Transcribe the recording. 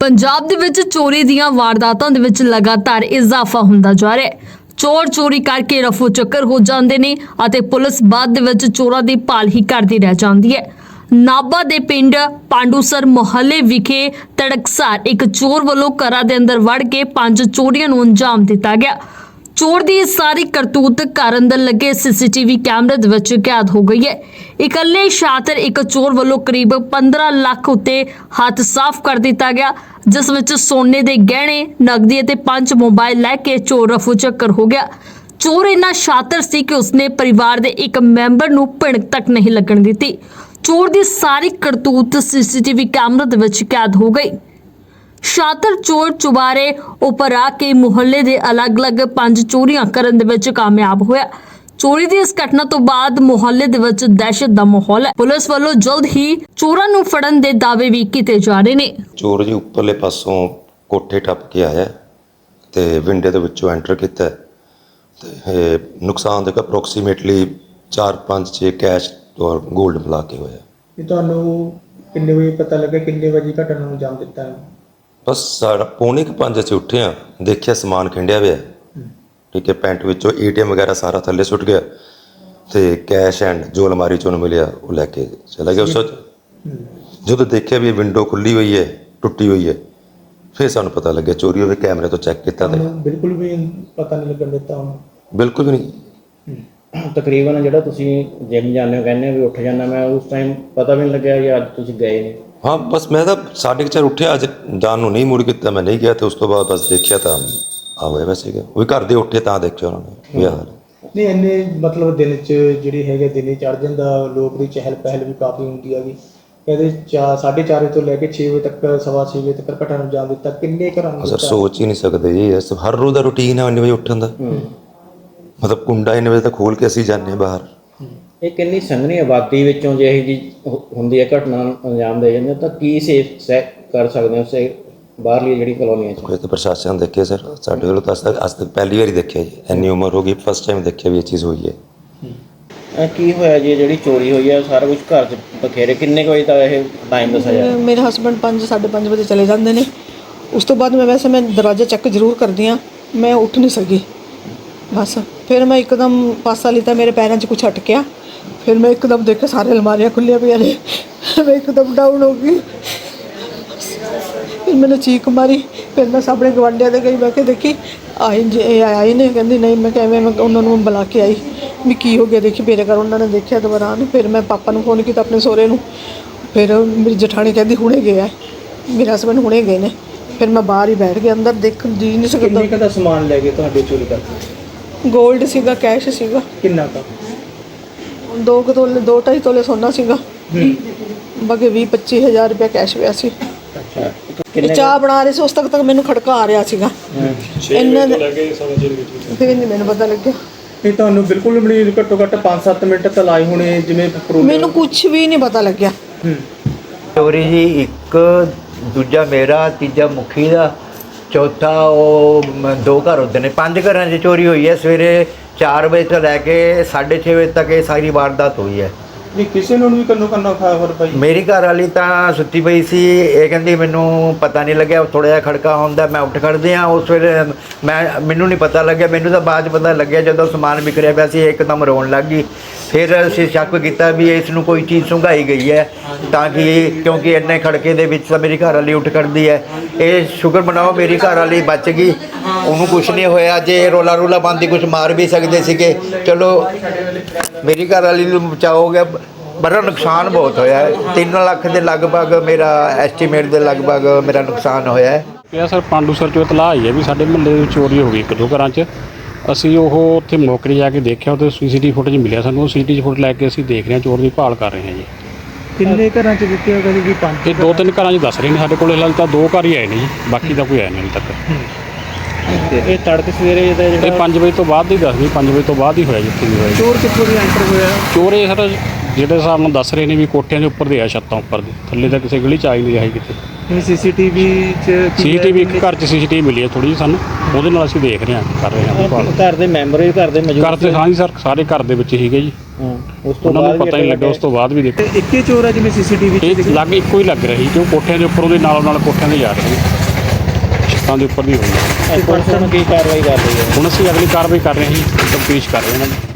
ਪੰਜਾਬ ਦੇ ਵਿੱਚ ਚੋਰੀ ਦੀਆਂ ਵਾਰਦਾਤਾਂ ਦੇ ਵਿੱਚ ਲਗਾਤਾਰ ਇਜ਼ਾਫਾ ਹੁੰਦਾ ਜਾ ਰਿਹਾ ਹੈ। ਚੋਰ ਚੋਰੀ ਕਰਕੇ ਰਫੂ ਚੱਕਰ ਹੋ ਜਾਂਦੇ ਨੇ ਅਤੇ ਪੁਲਿਸ ਬਾਅਦ ਦੇ ਵਿੱਚ ਚੋਰਾਂ ਦੀ ਭਾਲ ਹੀ ਕਰਦੀ ਰਹਿ ਜਾਂਦੀ ਹੈ। ਨਾਬਾ ਦੇ ਪਿੰਡ ਪਾਂਡੂਸਰ ਮੁਹੱਲੇ ਵਿਖੇ ਤੜਕਸਾਰ ਇੱਕ ਚੋਰ ਵੱਲੋਂ ਘਰਾਂ ਦੇ ਅੰਦਰ ਵੜ ਕੇ ਪੰਜ ਚੋਰੀਆਂ ਨੂੰ ਅੰਜਾਮ ਦਿੱਤਾ ਗਿਆ। ਚੋਰ ਦੀ ਸਾਰੀ ਕਰਤੂਤ ਘਰ ਅੰਦਰ ਲੱਗੇ ਸੀਸੀਟੀਵੀ ਕੈਮਰੇ ਦੇ ਵਿੱਚ ਕੈਦ ਹੋ ਗਈ ਹੈ। ਇਕੱਲੇ ਸ਼ਾਤਰ ਇੱਕ ਚੋਰ ਵੱਲੋਂ ਕਰੀਬ 15 ਲੱਖ ਉੱਤੇ ਹੱਥ ਸਾਫ਼ ਕਰ ਦਿੱਤਾ ਗਿਆ, ਜਿਸ ਵਿੱਚ ਸੋਨੇ ਦੇ ਗਹਿਣੇ, ਨਗਦੀ ਅਤੇ ਪੰਜ ਮੋਬਾਈਲ ਲੈ ਕੇ ਚੋਰ ਰਫੂ ਚੱਕਰ ਹੋ ਗਿਆ। ਚੋਰ ਇੰਨਾ ਸ਼ਾਤਰ ਸੀ ਕਿ ਉਸਨੇ ਪਰਿਵਾਰ ਦੇ ਇੱਕ ਮੈਂਬਰ ਨੂੰ ਭਿਣਕ ਤੱਕ ਨਹੀਂ ਲੱਗਣ ਦਿੱਤੀ। ਚੋਰ ਦੀ ਸਾਰੀ ਕਰਤੂਤ ਸੀਸੀਟੀਵੀ ਕੈਮਰੇ ਦੇ ਵਿੱਚ ਕੈਦ ਹੋ ਗਈ। ਸ਼ਾਤਰ ਚੋਰ ਚੁਬਾਰੇ ਉੱਪਰ ਆ ਕੇ ਮੁਹੱਲੇ ਦੇ ਅਲੱਗ-ਅਲੱਗ ਪੰਜ ਚੋਰੀਆਂ ਕਰਨ ਦੇ ਵਿੱਚ ਕਾਮਯਾਬ ਹੋਇਆ। ਚੋਰੀ ਦੀ ਇਸ ਘਟਨਾ ਤੋਂ ਬਾਅਦ ਮੁਹੱਲੇ ਦੇ ਵਿੱਚ ਦਹਿਸ਼ਤ ਦਾ ਮਾਹੌਲ ਹੈ। ਪੁਲਿਸ ਵੱਲੋਂ ਜਲਦ ਹੀ ਚੋਰਾਂ ਨੂੰ ਫੜਨ ਦੇ ਦਾਅਵੇ ਵੀ ਕੀਤੇ ਜਾ ਰਹੇ ਨੇ। ਚੋਰ ਜੀ ਉੱਪਰਲੇ ਪਾਸੋਂ ਕੋਠੇ ਟੱਪ ਕੇ ਆਇਆ ਤੇ ਵਿੰਡੇ ਦੇ ਵਿੱਚੋਂ ਐਂਟਰ ਕੀਤਾ ਤੇ ਇਹ ਨੁਕਸਾਨ ਦੇਖੋ ਅਪਰੋਕਸੀਮੇਟਲੀ 4-5 6 ਕੈਸ਼ ਔਰ 골ਡ ਮਿਲਾ ਕੇ ਹੋਇਆ ਇਹ ਤੁਹਾਨੂੰ ਕਿੰਨੇ ਵਜੇ ਪਤਾ ਲੱਗਾ ਕਿੰਨੇ ਵਜੇ ਘਟਨਾ ਨੂੰ ਅੰਜਾਮ ਦਿੱਤਾ ਹੈ? ਬਸ ਸਾਡਾ ਪੌਣੇ ਕੁ ਪੰਜ ਅਸੀਂ ਉੱਠੇ ਆ ਦੇਖਿਆ ਸਮਾਨ ਖਿੰਡਿਆ ਹੋਇਆ ਠੀਕ ਹੈ ਪੈਂਟ ਵਿੱਚੋਂ ਏਟੀਐਮ ਵਗੈਰਾ ਸਾਰਾ ਥੱਲੇ ਸੁੱਟ ਗਿਆ ਤੇ ਕੈਸ਼ ਐਂਡ ਜੋ ਅਲਮਾਰੀ ਚੋਂ ਮਿਲਿਆ ਉਹ ਲੈ ਕੇ ਚਲਾ ਗਿਆ ਉਸ ਜਦੋਂ ਦੇਖਿਆ ਵੀ ਇਹ ਵਿੰਡੋ ਖੁੱਲੀ ਹੋਈ ਹੈ ਟੁੱਟੀ ਹੋਈ ਹੈ ਫਿਰ ਸਾਨੂੰ ਪਤਾ ਲੱਗਿਆ ਚੋਰੀ ਹੋਵੇ ਕੈਮਰੇ ਤੋਂ ਚੈੱਕ ਕੀਤਾ ਤੇ। ਬਿਲਕੁਲ ਵੀ ਪਤਾ ਨਹੀਂ ਲੱਗਣ ਦਿੱਤਾ ਉਹਨੂੰ। ਬਿਲਕੁਲ ਵੀ ਨਹੀਂ। ਤਕਰੀਬਨ ਜਿਹੜਾ ਤੁਸੀਂ ਜਿਮ ਜਾਂਦੇ ਹੋ ਕਹਿੰਦੇ ਹੋ ਵੀ ਉੱਠ ਜਾਂਦਾ ਮੈਂ ਉਸ ਟਾਈਮ ਪਤਾ ਵੀ ਨਹੀਂ ਲੱਗਿਆ ਕਿ ਅੱਜ ਤੁਸੀਂ ਗਏ ਨੇ ਹਾਂ ਬਸ ਮੈਂ ਤਾਂ ਸਾਢੇ ਕੁ ਚਾਰ ਉੱਠਿਆ ਅੱਜ ਜਾਣ ਨੂੰ ਨਹੀਂ ਮੁੜ ਕੀਤਾ ਮੈਂ ਨਹੀਂ ਗਿਆ ਤੇ ਉਸ ਤੋਂ ਬਾਅਦ ਬਸ ਦੇਖਿਆ ਤਾਂ ਆ ਹੋਇਆ ਵੈਸੇ ਕਿ ਉਹ ਵੀ ਘਰ ਦੇ ਉੱਠੇ ਤਾਂ ਦੇਖਿਆ ਉਹਨਾਂ ਨੇ ਇਹ ਹਾਲ ਹੈ। ਨਹੀਂ ਇੰਨੇ ਮਤਲਬ ਦਿਨ ਚ ਜਿਹੜੀ ਹੈਗੇ ਦਿਨੇ ਚੜ ਜਾਂਦਾ ਲੋਕ ਦੀ ਚਹਿਲ ਪਹਿਲ ਵੀ ਕਾਫੀ ਹੁੰਦੀ ਹੈਗੀ। ਕਹਿੰਦੇ 4:30 ਵਜੇ ਤੋਂ ਲੈ ਕੇ 6 ਵਜੇ ਤੱਕ ਸਵਾ ਛੇ ਵਜੇ ਤੱਕ ਘਟਨਾ ਨੂੰ ਅੰਜਾਮ ਦਿੱਤਾ। ਕਿੰਨੇ ਘਰਾਂ ਨੂੰ ਅਸਰ ਦਿੱਤਾ? ਸੋਚ ਹੀ ਨਹੀਂ ਸਕਦੇ ਜੀ ਇਸ ਹਰ ਰੋਜ਼ ਦਾ ਰੁਟੀਨ ਹੈ 9 ਵਜੇ ਉੱਠਣ ਦਾ। ਮਤਲਬ ਕੁੰਡਾ 9 ਵਜੇ ਤੱਕ ਖੋਲ ਕੇ ਅਸੀਂ ਜਾਂਦੇ ਹਾਂ ਬਾਹਰ। ਇਹ ਕਿੰਨੀ ਸੰਘਣੀ ਆਬਾਦੀ ਵਿੱਚੋਂ ਜੇ ਇਹ ਜੀ ਹੁੰਦੀ ਹੈ ਘਟਨਾ ਨੂੰ ਅੰਜਾਮ ਦੇ ਜਾਂਦੇ ਤਾਂ ਕੀ ਸੇਫ ਕਰ ਸਕਦੇ ਹੋ ਸੇ ਬਾਹਰਲੀ ਜਿਹੜੀ ਕਲੋਨੀਆਂ ਚ? ਕੋਈ ਤਾਂ ਪ੍ਰਸ਼ਾਸਨ ਦੇਖੇ ਸਰ ਸਾਡੇ ਵੱਲੋਂ ਤਾਂ ਅੱਜ ਤੱਕ ਅੱਜ ਤੱਕ ਪਹਿਲੀ ਵਾਰੀ ਦੇਖਿਆ ਜੀ। ਇੰਨੀ ਉਮਰ ਹੋ ਗਈ ਫਸਟ ਟਾਈਮ ਦੇਖਿਆ ਵੀ ਇਹ ਚੀਜ਼ ਹੋਈ ਹੈ। ਇਹ ਕੀ ਹੋਇਆ ਜੀ ਇਹ ਜਿਹੜੀ ਚੋਰੀ ਹੋਈ ਹੈ ਸਾਰਾ ਕੁਝ ਘਰ ਚ ਬਖੇਰੇ ਕਿੰਨੇ ਕੁ ਵਜੇ ਦਾ ਇਹ ਟਾਈਮ ਦੱਸਿਆ ਜਾ ਮੇਰੇ ਹਸਬੰਡ 5 5:30 ਵਜੇ ਚਲੇ ਜਾਂਦੇ ਨੇ। ਉਸ ਤੋਂ ਬਾਅਦ ਮੈਂ ਵੈਸੇ ਮੈਂ ਦਰਵਾਜ਼ਾ ਚੈੱਕ ਜ਼ਰੂਰ ਕਰਦੀ ਆ ਮੈਂ ਉੱਠ ਨਹੀਂ ਸਕੀ। ਬਸ ਫਿਰ ਮੈਂ ਇੱਕਦਮ ਪਾਸਾ ਲਿੱਤਾ ਮੇਰੇ ਪੈਰਾਂ 'ਚ ਕੁਝ ਅਟਕਿਆ। ਫਿਰ ਮੈਂ ਇੱਕਦਮ ਦੇਖਿਆ ਸਾਰੇ ਅਲਮਾਰੀਆਂ ਖੁੱਲੀਆਂ ਪਈਆਂ ਨੇ। ਮੈਂ ਇੱਕਦਮ ਡਾਊਨ ਹੋ ਗਈ। ਫਿਰ ਮੈਨੂੰ ਚੀਕ ਮਾਰੀ। ਫਿਰ ਮੈਂ ਸਾਹਮਣੇ ਗਵਾਂਢੀਆਂ ਦੇ ਗਈ। ਮੈਂ ਕਿ ਦੇਖੀ ਆਈ ਜੇ ਆਈ ਨੇ ਕਹਿੰਦੀ ਨਹੀਂ ਮੈਂ ਕਿਵੇਂ ਮੈਂ ਉਹਨਾਂ ਨੂੰ ਬੁਲਾ ਕੇ ਆਈ। ਵੀ ਕੀ ਹੋ ਗਿਆ? ਦੇਖੀ ਮੇਰੇ ਘਰ ਉਹਨਾਂ ਨੇ ਦੇਖਿਆ ਦੁਬਾਰਾ ਆਣ ਫਿਰ ਮੈਂ ਪਾਪਾ ਨੂੰ ਫੋਨ ਕੀਤਾ ਆਪਣੇ ਸਹੁਰੇ ਨੂੰ। ਫਿਰ ਮੇਰੀ ਜਠਾਣੀ ਕਹਿੰਦੀ ਹੁਣੇ ਗਏ ਆ। ਮੇਰੇ ਹਸਬੰਡ ਹੁਣੇ ਗਏ ਨੇ। ਫਿਰ ਮੈਂ ਬਾਹਰ ਹੀ ਬੈਠ ਗਿਆ ਅੰਦਰ ਦੇਖ ਜੀ ਨਹੀਂ ਸਕਦਾ। ਕਿੰਨੇ ਦਾ ਸਮਾਨ ਲੈ ਗਏ ਤੁਹਾਡੇ ਚੋਰੀ ਕਰਕੇ? 골ਡ ਸੀਗਾ ਕੈਸ਼ ਸੀਗਾ। ਕਿੰਨਾ ਦੋ ਕੁ ਤੋਲੇ ਦੋ ਢਾਈ ਤੋਲੇ ਸੋਨਾ ਸੀਗਾ। ਬਾਕੀ 20 25000 ਰੁਪਏ ਕੈਸ਼ ਪਿਆ ਸੀ। ਇਹ ਚਾਹ ਬਣਾ ਰਹੇ ਸੀ ਉਸ ਤੱਕ ਤੱਕ ਮੈਨੂੰ ਖੜਕਾ ਆ ਰਿਹਾ ਸੀਗਾ। ਇੰਨੇ ਦੇ ਫਿਰ ਨਹੀਂ ਮੈਨੂੰ ਪਤਾ ਲੱਗਿਆ। ਇਹ ਤੁਹਾਨੂੰ ਬਿਲਕੁਲ ਵੀ ਨਹੀਂ ਘੱਟੋ ਘੱਟ 5-7 ਮਿੰਟ ਤਾਂ ਲਾਏ ਹੋਣੇ ਜਿਵੇਂ ਮੈਨੂੰ ਕੁਝ ਵੀ ਨਹੀਂ ਪਤਾ ਲੱਗਿਆ। ਚੋਰੀ ਜੀ ਇੱਕ ਦੂਜਾ ਮੇਰਾ ਤੀਜਾ ਮੁਖੀ ਦਾ। ਚੌਥਾ ਉਹ ਮ- ਦੋ ਘਰ ਹੁੰਦੇ ਨੇ। ਪੰਜ ਘਰਾਂ 'ਚ ਚੋਰੀ ਹੋਈ ਹੈ। ਸਵੇਰੇ 4 ਵਜੇ ਤੋਂ ਲੈ ਕੇ 6:30 ਵਜੇ ਤੱਕ ਇਹ ਸਾਰੀ ਵਾਰਦਾਤ ਹੋਈ ਹੈ। ਨਹੀਂ, ਕਿਸੇ ਨੂੰ ਵੀ ਕੰਨੋ ਕੰਨਾ ਖਾਇਆ ਹੋਰ ਮੇਰੀ ਘਰ ਵਾਲੀ ਤਾਂ ਸੁੱਤੀ ਪਈ ਸੀ, ਇਹ ਕਹਿੰਦੀ ਮੈਨੂੰ ਪਤਾ ਨਹੀਂ ਲੱਗਿਆ ਥੋੜਾ ਜਿਹਾ ਖੜਕਾ ਹੁੰਦਾ, ਮੈਂ ਉੱਠ ਖੜਦੇ ਆ ਉਸ ਵੇਲੇ ਮੈਂ, ਮੈਨੂੰ ਨਹੀਂ ਪਤਾ ਲੱਗਿਆ, ਮੈਨੂੰ ਤਾਂ ਬਾਅਦ 'ਚ ਪਤਾ ਲੱਗਿਆ ਜਦੋਂ ਸਮਾਨ ਵਿਖਰਿਆ ਪਿਆ ਸੀ, ਇਹ ਇੱਕਦਮ ਰੋਣ ਲੱਗ ਗਈ। ਫਿਰ ਅਸੀਂ ਸ਼ੱਕ ਕੀਤਾ ਵੀ ਇਸ ਨੂੰ ਕੋਈ ਚੀਜ਼ ਸੁੰਘਾਈ ਗਈ ਹੈ, ਤਾਂ ਕਿ ਕਿਉਂਕਿ ਇੰਨੇ ਖੜਕੇ ਦੇ ਵਿੱਚ ਤਾਂ ਮੇਰੀ ਘਰ ਵਾਲੀ ਉੱਠ ਖੜਦੀ ਹੈ। ਇਹ ਸ਼ੁਕਰ ਬਣਾਓ, ਮੇਰੀ ਘਰ ਵਾਲੀ ਬਚ ਗਈ, ਉਹਨੂੰ ਕੁਝ ਨਹੀਂ ਹੋਇਆ, ਜੇ ਰੋਲਾ ਰੋਲਾ ਬੰਦੀ ਕੁਝ ਮਾਰ ਵੀ ਸਕਦੇ ਸੀਗੇ, ਚਲੋ। ਮੇਰੀ ਘਰ ਵਾਲੀ ਨੂੰ ਬਚਾਅ ਹੋ ਗਿਆ ਬੜਾ ਨੁਕਸਾਨ ਬਹੁਤ ਹੋਇਆ ਹੈ। 3 ਲੱਖ ਦੇ ਲਗਭਗ ਮੇਰਾ ਐਸਟੀਮੇਟ ਦੇ ਲਗਭਗ ਮੇਰਾ ਨੁਕਸਾਨ ਹੋਇਆ ਹੈ। ਇਹ ਸਰ ਪਾਂਡੂ ਸਰ ਚੋਂ ਇਤਲਾਹ ਆਈ ਹੈ ਵੀ ਸਾਡੇ ਮੁਹੱਲੇ ਵਿੱਚ ਚੋਰੀ ਹੋ ਗਈ ਇੱਕ ਦੋ ਘਰਾਂ 'ਚ। ਅਸੀਂ ਉਹ ਉੱਥੇ ਮੌਕਰੀ ਜਾ ਕੇ ਦੇਖਿਆ ਉਹਦੇ ਸੀਸੀਟੀਵੀ ਫੁਟੇਜ ਮਿਲਿਆ ਸਾਨੂੰ। ਉਹ ਸੀਸੀਟੀਵੀ ਫੁਟੇਜ ਲੈ ਕੇ ਅਸੀਂ ਦੇਖ ਰਹੇ ਹਾਂ ਚੋਰ ਦੀ ਭਾਲ ਕਰ ਰਹੇ ਹਾਂ ਜੀ। ਕਿੰਨੇ ਘਰਾਂ ਚ ਦਿੱਤੇ ਹੋਗੇ ਜੀ ਪੰਜ ਇਹ ਦੋ ਤਿੰਨ ਘਰਾਂ 'ਚ ਦੱਸ ਰਹੇ ਨੇ ਸਾਡੇ ਕੋਲ ਹਾਲੇ ਤਾਂ ਦੋ ਘਰ ਹੀ ਆਏ ਨੇ ਜੀ ਬਾਕੀ ਦਾ ਕੋਈ ਆਇਆ ਨਹੀਂ ਹਾਲੇ ਤੱਕ। ਇਹ ਤੜਕ ਸਵੇਰੇ ਦਾ ਇਹ 5 ਵਜੇ ਤੋਂ ਬਾਅਦ ਹੀ ਦੱਸ ਵੀ 5 ਵਜੇ ਤੋਂ ਬਾਅਦ ਹੀ ਹੋਇਆ ਜਿੱਥੇ ਵੀ ਹੋਇਆ। ਚੋਰ ਕਿੱਥੋਂ ਦੀ ਐਂਟਰ ਹੋਇਆ? ਚੋਰ ਇਹ ਸਰ ਜਿਹੜੇ ਹਿਸਾਬ ਨਾਲ ਦੱਸ ਰਹੇ ਨੇ ਵੀ ਕੋਠਿਆਂ ਦੇ ਉੱਪਰ ਦੇ ਆ ਛੱਤਾਂ ਉੱਪਰ ਦੇ। ਥੱਲੇ ਤਾਂ ਕਿਸੇ ਗਲੀ 'ਚ ਆ ਹੀ ਨਹੀਂ ਰਿਹਾ ਕਿਤੇ। ਨਹੀਂ ਸੀਸੀਟੀਵੀ ਚ ਕੀ ਹੈ? ਸੀਸੀਟੀਵੀ ਇੱਕ ਘਰ 'ਚ ਸੀਸੀਟੀਵੀ ਮਿਲੀ ਹੈ ਥੋੜੀ ਜਿਹੀ ਸਾਨੂੰ। ਉਹਦੇ ਨਾਲ ਅਸੀਂ ਦੇਖ ਰਹੇ ਹਾਂ ਕਰ ਰਹੇ ਹਾਂ। ਭਾਲ ਘਰ ਦੇ ਮੈਂਬਰ ਵੀ ਘਰ ਦੇ ਮੌਜੂਦ ਘਰ ਤੇ ਹਾਂ ਜੀ ਸਰ ਸਾਰੇ ਘਰ ਦੇ ਵਿੱਚ ਹੀਗੇ ਜੀ। ਹਾਂ। ਉਸ ਤੋਂ ਉਹਨਾਂ ਬਾਅਦ ਨੂੰ ਪਤਾ ਨਹੀਂ ਲੱਗਾ ਉਸ ਤੋਂ ਬਾਅਦ ਵੀ ਦੇਖੋ। ਤੇ ਇੱਕੇ ਚੋਰ ਆ ਜਿਵੇਂ ਸੀਸੀਟੀਵੀ ਇਹ ਲੱਗ ਇੱਕੋ ਹੀ ਲੱਗ ਰਹੀ ਕਿਉਂ ਕੋਠਿਆਂ ਦੇ ਉੱਪਰ ਉਹਦੇ ਨਾਲੋਂ ਨਾਲ ਕੋਠਿਆਂ ਦੇ ਜਾ ਰਹੇ ਸੀ ਛੱਤਾਂ ਦੇ ਉੱਪਰ ਵੀ ਹੋਈ ਹੈ। ਪੁਲਿਸ ਹੁਣ ਕੀ ਕਾਰਵਾਈ ਕਰ ਰਹੀ ਹੈ? ਹੁਣ ਅਸੀਂ ਅਗਲੀ ਕਾਰਵਾਈ ਕਰ ਰਹੇ ਹਾਂ ਜੀ ਤਫਤੀਸ਼ ਕਰ ਰਹੇ ਹਾਂ ਇਹਨਾਂ ਦੀ।